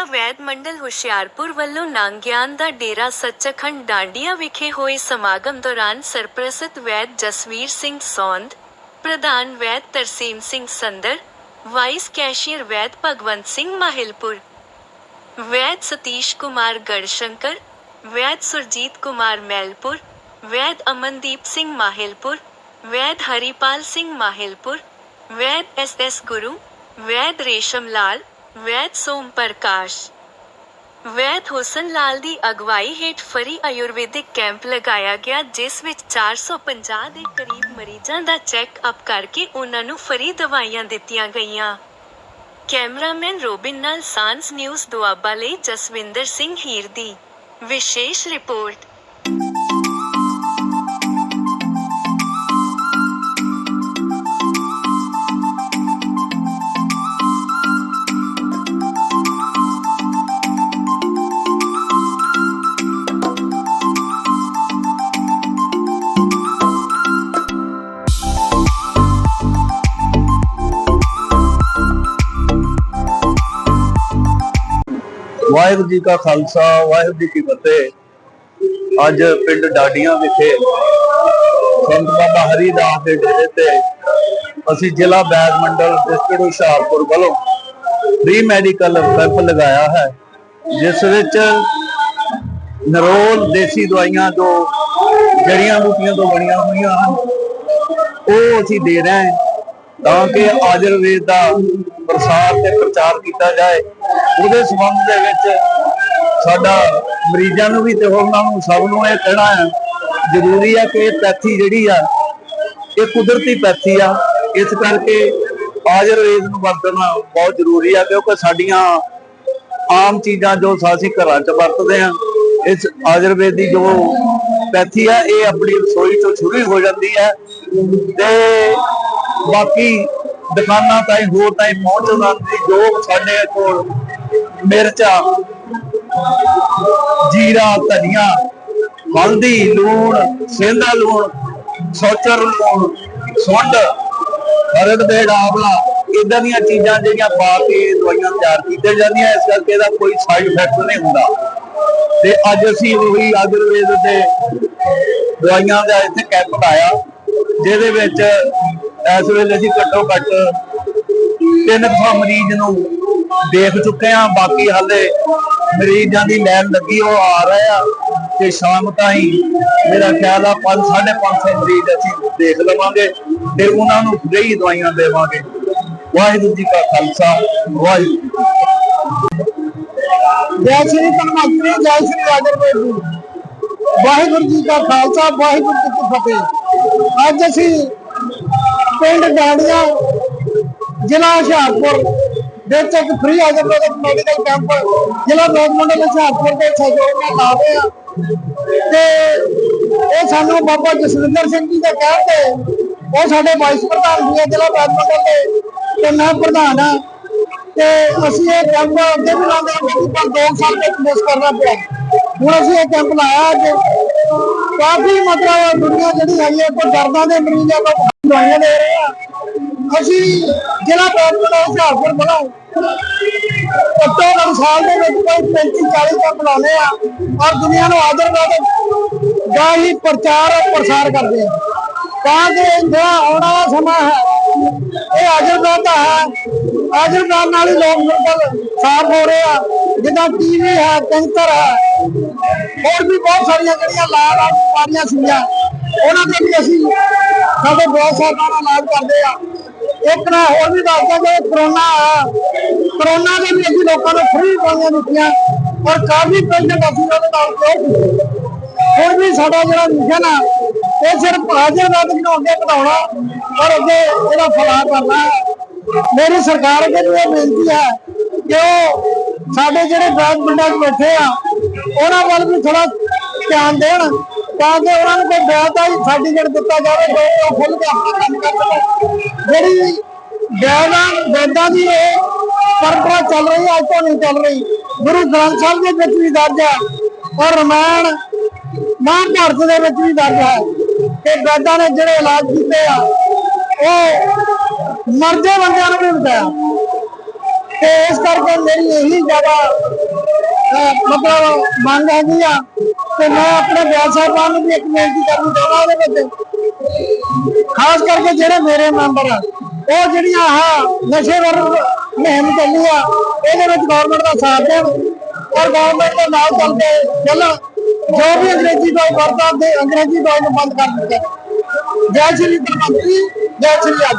ਡਾਂਡੀਆ ਵੈਦ ਮੰਡਲ ਹੁਸ਼ਿਆਰਪੁਰ ਵੱਲੋਂ ਨਾਂਗਿਆਨ ਦਾ ਡੇਰਾ ਸੱਚਖੰਡ ਡਾਂਡੀਆ ਵਿਖੇ ਹੋਏ ਸਮਾਗਮ ਦੌਰਾਨ ਸਰਪ੍ਰਸਤ ਵੈਦ ਜਸਵੀਰ ਸਿੰਘ ਸੌਂਦ, ਪ੍ਰਧਾਨ ਵੈਦ ਤਰਸੀਮ ਸਿੰਘ ਸੰਦਰ, ਵਾਈਸ ਕੈਸ਼ੀਅਰ ਵੈਦ ਭਗਵੰਤ ਸਿੰਘ ਮਾਹਿਲਪੁਰ, ਵੈਦ ਸਤੀਸ਼ ਕੁਮਾਰ ਗੜਸ਼ੰਕਰ, ਵੈਦ ਸੁਰਜੀਤ ਕੁਮਾਰ ਮੈਲਪੁਰ, ਵੈਦ ਅਮਨਦੀਪ ਸਿੰਘ ਮਾਹਿਲਪੁਰ, ਵੈਦ ਹਰੀਪਾਲ ਸਿੰਘ ਮਾਹਿਲਪੁਰ, ਵੈਦ ਐਸ ਐਸ ਗੁਰੂ, ਵੈਦ ਰੇਸ਼ਮ ਲਾਲ ਵੈਦ ਸੋਮ ਪ੍ਰਕਾਸ਼। ਵੈਦ ਹੁਸਨ ਲਾਲ ਦੀ ਅਗਵਾਈ ਹੇਠ ਫਰੀ ਆਯੁਰਵੈਦਿਕ ਕੈਂਪ ਲਗਾਇਆ ਗਿਆ, ਜਿਸ ਵਿੱਚ 450 ਦੇ ਕਰੀਬ ਮਰੀਜ਼ਾਂ ਦਾ ਚੈੱਕ ਅਪ ਕਰਕੇ ਉਹਨਾਂ ਨੂੰ ਫਰੀ ਦਵਾਈਆਂ ਦਿੱਤੀਆਂ ਗਈਆਂ। ਕੈਮਰਾਮੈਨ ਰੋਬਿਨ ਨਾਲ ਸਾਂਸ ਨਿਊਜ਼ ਦੁਆਬਾ ਲਈ ਜਸਵਿੰਦਰ ਸਿੰਘ ਹੀਰ ਦੀ ਵਿਸ਼ੇਸ਼ ਰਿਪੋਰਟ। ਵਾਹਿਗੁਰੂ ਜੀ ਕਾ ਖਾਲਸਾ, ਵਾਹਿਗੁਰੂ ਜੀ ਕੀ ਫਤਿਹ। ਅੱਜ ਪਿੰਡ ਡਾਡੀਆਂ ਵਿਖੇ ਸੰਤ ਬਾਬਾ ਹਰੀ ਦਾਸ ਦੇ ਡੇਰੇ ਤੇ ਅਸੀਂ ਜ਼ਿਲ੍ਹਾ ਬੈਜ ਮੰਡਲ ਡਿਸਟ੍ਰਿਕਟ ਹੁਸ਼ਿਆਰਪੁਰ ਵੱਲੋਂ ਫ੍ਰੀ ਮੈਡੀਕਲ ਕੈਂਪ ਲਗਾਇਆ ਹੈ, ਜਿਸ ਵਿੱਚ ਨਰੋਲ ਦੇਸੀ ਦਵਾਈਆਂ ਜੋ ਜੜੀਆਂ ਬੂਟੀਆਂ ਤੋਂ ਬਣੀਆਂ ਹੋਈਆਂ ਹਨ, ਉਹ ਅਸੀਂ ਦੇ ਰਹੇ ਹਾਂ। ਤਾਂ ਕਿ ਆਯੁਰਵੇਦ ਦਾ ਪ੍ਰਸਾਰ ਤੇ ਪ੍ਰਚਾਰ ਕੀਤਾ ਜਾਏ। ਉਹਦੇ ਸੰਬੰਧ ਦੇ ਵਿੱਚ ਸਾਡਾ ਮਰੀਜ਼ਾਂ ਨੂੰ ਵੀ ਤੇ ਹੋਰਨਾਂ ਨੂੰ ਸਭ ਨੂੰ ਇਹ ਕਹਿਣਾ ਹੈ, ਜ਼ਰੂਰੀ ਹੈ ਕਿ ਇਹ ਪੈਥੀ ਜਿਹੜੀ ਆ, ਇਹ ਕੁਦਰਤੀ ਪੈਥੀ ਆ। ਇਸ ਕਰਕੇ ਆਯੁਰਵੇਦ ਨੂੰ ਵਰਤਣਾ ਬਹੁਤ ਜ਼ਰੂਰੀ ਆ, ਕਿਉਂਕਿ ਸਾਡੀਆਂ ਆਮ ਚੀਜ਼ਾਂ ਜੋ ਅਸੀਂ ਘਰਾਂ 'ਚ ਵਰਤਦੇ ਆ ਇਸ ਆਯੁਰਵੇਦ ਦੀ ਜੋ ਪੈਥੀ ਆ, ਇਹ ਆਪਣੀ ਰਸੋਈ ਤੋਂ ਸ਼ੁਰੂ ਹੋ ਜਾਂਦੀ ਹੈ ਤੇ ਬਾਕੀ ਦੁਕਾਨਾਂ ਤਾਈਂ, ਹੋਰ ਤਾਈਂ ਪਹੁੰਚ ਜਾਂਦੀ ਜੋ ਸਾਡੇ ਕੋਲ ਮਿਰਚਾ, ਜੀਰਾ, ਧਨੀਆ, ਹਲਦੀ, ਲੂਣ ਸੇਂਦਾ ਲੂਣ, ਸੌਚਰ ਲੂਣ, ਸੁੰਡ ਹਰੜ ਦੇ ਡਾਬਲਾ, ਇਦਾਂ ਦੀਆਂ ਚੀਜ਼ਾਂ ਜਿਹੜੀਆਂ ਪਾ ਕੇ ਦਵਾਈਆਂ ਤਿਆਰ ਕੀਤੀਆਂ ਜਾਂਦੀਆਂ, ਇਸ ਕਰਕੇ ਇਹਦਾ ਕੋਈ ਸਾਈਡ ਇਫੈਕਟ ਨਹੀਂ ਹੁੰਦਾ। ਤੇ ਅੱਜ ਅਸੀਂ ਉਹੀ ਆਯੁਰਵੇਦ ਦੇ ਦਵਾਈਆਂ ਦਾ ਇੱਥੇ ਕੈਂਪ ਲਾਇਆ ਜਿਹਦੇ ਵਿੱਚ ਇਸ ਵੇਲੇ ਅਸੀਂ ਘੱਟੋ ਘੱਟ 300 ਮਰੀਜ਼ ਨੂੰ ਦੇਖ ਚੁੱਕੇ ਆ ਬਾਕੀ ਹਾਲੇ ਮਰੀਜ਼ਾਂ ਦੀ ਲਾਈਨ ਲੱਗੀ, ਉਹ ਆ ਰਹੇ ਆ ਤੇ ਸ਼ਾਮ ਤਾਈਂ ਮੇਰਾ ਖਿਆਲ ਆ 5 550 ਮਰੀਜ਼ ਅਸੀਂ ਦੇਖ ਲਵਾਂਗੇ ਤੇ ਉਹਨਾਂ ਨੂੰ ਫ੍ਰੀ ਦਵਾਈਆਂ ਦੇਵਾਂਗੇ। ਵਾਹਿਗੁਰੂ ਜੀ ਕਾ ਖਾਲਸਾ, ਵਾਹਿਗੁਰੂ ਜੈ ਸ਼੍ਰੀ ਪਰਮਾਤਮਾ ਜੈ ਸ਼੍ਰੀ ਰਾਜਰਵੇਦ ਵਾਹਿਗੁਰੂ ਜੀ ਕਾ ਖਾਲਸਾ, ਵਾਹਿਗੁਰੂ ਜੀ ਕੀ ਫਤਿਹ। ਅੱਜ ਅਸੀਂ ਪਿੰਡ ਡਾਂਡੀਆਂ ਜ਼ਿਲ੍ਹਾ ਹੁਸ਼ਿਆਰਪੁਰ ਦੇ ਵਿੱਚ ਇੱਕ ਫ੍ਰੀ ਆਯੁਰਵੈਦਿਕ ਮੈਡੀਕਲ ਕੈਂਪ ਜ਼ਿਲ੍ਹਾ ਬੈਗ ਮੰਡਲ ਹੁਸ਼ਿਆਰਪੁਰ ਦੇ ਸਹਿਯੋਗ ਨਾਲ ਲਾ ਰਹੇ ਆ। ਤੇ ਇਹ ਸਾਨੂੰ ਬਾਬਾ ਜਸਵਿੰਦਰ ਸਿੰਘ ਜੀ ਦੇ ਕਹਿਣ ਤੇ ਉਹ ਸਾਡੇ ਵਾਈਸ ਪ੍ਰਧਾਨ ਜੀ ਜ਼ਿਲ੍ਹਾ ਬੈਗ ਮੰਡਲ ਦੇ, ਤੇ ਮੈਂ ਪ੍ਰਧਾਨ ਆ। ਤੇ ਅਸੀਂ ਇਹ ਕੈਂਪ ਅੱਗੇ ਵੀ ਲਾਉਂਦੇ ਹਾਂ ਪਰ ਦੋ ਸਾਲ ਤੱਕ ਮਿਸ ਕਰਨਾ ਪਿਆ। ਹੁਣ ਅਸੀਂ ਇਹ ਕੈਂਪ ਲਾਇਆ ਅੱਜ। ਕਾਫੀ ਮਤਲਬ ਦੁਨੀਆ ਜਿਹੜੀ ਹੈਗੀ ਹੈ ਕੋਈ ਦਰਦਾਂ ਦੇ ਮਰੀਜ਼ਾਂ ਨੂੰ ਦਵਾਈਆਂ ਦੇ ਰਹੇ ਆ। ਅਸੀਂ ਜ਼ਿਲ੍ਹਾ ਡਾਕਟਰ ਹੁਸ਼ਿਆਰਪੁਰ ਬਣਾਓ ਘੱਟੋ ਘੱਟ ਸਾਲ ਦੇ ਵਿੱਚ ਕੋਈ 35 40 ਕੈਂਪ ਲਾਉਂਦੇ ਆ। ਔਰ ਦੁਨੀਆ ਨੂੰ ਆਦਰਵਾਦ ਦਾ ਹੀ ਪ੍ਰਚਾਰ ਔਰ ਪ੍ਰਸਾਰ ਕਰਦੇ ਆ। ਤਾਂ ਕਿ ਜਿਹੜਾ ਆਉਣ ਵਾਲਾ ਸਮਾਂ ਹੈ, ਇਹ ਆਜਰਵਾਦ ਦਾ ਹੈ। ਆਜਰਵਾਦ ਨਾਲ ਹੀ ਲੋਕ ਬਿਲਕੁਲ ਸਾਫ਼ ਹੋ ਰਹੇ ਆ। ਜਿੱਦਾਂ ਟੀਵੀ ਹੈ ਕੈਂਸਰ ਹੈ ਹੋਰ ਵੀ ਬਹੁਤ ਸਾਰੀਆਂ ਜਿਹੜੀਆਂ ਲਾਗ ਆ ਸੀਗੀਆਂ, ਉਹਨਾਂ ਤੇ ਵੀ ਅਸੀਂ ਸਾਡੇ ਬਹੁਤ ਸਾਲਾਂ ਦਾ ਇਲਾਜ ਕਰਦੇ ਆ। ਇੱਕ ਨਾ ਹੋਰ ਵੀ ਦੱਸਦਾ ਕਿ ਕਰੋਨਾ ਆਇਆ ਕਰੋਨਾ ਦੇ ਵੀ ਅਸੀਂ ਲੋਕਾਂ ਨੂੰ ਫ੍ਰੀ ਦਵਾਈਆਂ ਦਿੱਤੀਆਂ, ਔਰ ਕਾਫੀ ਪੇਸ਼ੈਂਟ ਅਸੀਂ ਉਹਦੇ ਨਾਲ ਕਿਉਂ ਹੁਣ ਵੀ ਸਾਡਾ ਜਿਹੜਾ ਮਿਸ਼ਨ ਆ, ਇਹ ਸਿਰਫ ਆਜਰਵਾਦ ਨੂੰ ਅੱਗੇ ਵਧਾਉਣਾ ਔਰ ਅੱਗੇ ਇਹਦਾ ਫਲਾ ਕਰਨਾ। ਮੇਰੀ ਸਰਕਾਰ ਅੱਗੇ ਵੀ ਇਹ ਬੇਨਤੀ ਹੈ ਕਿ ਉਹ ਸਾਡੇ ਜਿਹੜੇ ਬੈਗ ਪਿੰਡਾਂ 'ਚ ਬੈਠੇ ਆ ਉਹਨਾਂ ਵੱਲ ਵੀ ਥੋੜਾ ਧਿਆਨ ਦੇਣ ਤਾਂ ਕਿ ਉਹਨਾਂ ਨੂੰ ਕੋਈ ਬੈਗ ਸਰਟੀਫਿਕੇਟ ਦਿੱਤਾ ਜਾਵੇ ਜੋ ਉਹ ਖੁੱਲ ਕੇ ਆਪਣਾ ਕੰਮ ਕਰ ਸਕਣ ਜਿਹੜੀ ਬੈਗਾਂ ਬੈਦਾਂ ਦੀ ਇਹ ਪਰੰਪਰਾ ਚੱਲ ਰਹੀ ਹੈ ਅੱਜ ਤੋਂ ਨਹੀਂ ਚੱਲ ਰਹੀ। ਗੁਰੂ ਗ੍ਰੰਥ ਸਾਹਿਬ ਦੇ ਵਿੱਚ ਵੀ ਦਰਜ ਹੈ ਔਰ ਰਮਾਇਣ ਮਹਾਭਾਰਤ ਦੇ ਵਿੱਚ ਵੀ ਦਰਜ ਹੈ ਕਿ ਵੈਦਾਂ ਨੇ ਜਿਹੜੇ ਇਲਾਜ ਕੀਤੇ ਆ, ਉਹ ਮਰਦੇ ਬੰਦਿਆਂ ਨੂੰ ਵੀ ਬਤਾਇਆ ਤੇ ਇਸ ਕਰਕੇ ਮੇਰੀ ਇਹੀ ਜ਼ਿਆਦਾ ਮਤਲਬ ਮੰਗ ਹੈਗੀ ਆ ਤੇ ਮੈਂ ਆਪਣੇ ਵਿਆਹ ਸਾਹਿਬਾਨ ਨੂੰ ਵੀ ਇੱਕ ਬੇਨਤੀ ਕਰਨੀ ਚਾਹੁੰਦਾ ਉਹਦੇ ਵਿੱਚ। ਖਾਸ ਕਰਕੇ ਜਿਹੜੇ ਮੇਰੇ ਮੈਂਬਰ ਆ, ਉਹ ਜਿਹੜੀਆਂ ਆਹ ਨਸ਼ੇ ਵਿਰੁੱਧ ਮੁਹਿੰਮ ਚੱਲੀ ਆ, ਇਹਦੇ ਵਿੱਚ ਗਵਰਨਮੈਂਟ ਦਾ ਸਾਥ ਦੇਣ। ਔਰ ਗਵਰਨਮੈਂਟ ਦੇ ਨਾਲ ਚੱਲਦੇ ਚੱਲਣ ਜੋ ਵੀ ਅੰਗਰੇਜ਼ੀ ਦਵਾਈ ਵਰਤਾ ਤੇ ਅੰਗਰੇਜ਼ੀ ਦਵਾਈ ਨੂੰ ਬੰਦ ਕਰ ਦਿੱਤਾ। ਜੈ ਸ਼੍ਰੀ ਪ੍ਰਧਾਨ ਜੀ, ਜੈ ਸ਼੍ਰੀ ਆਪ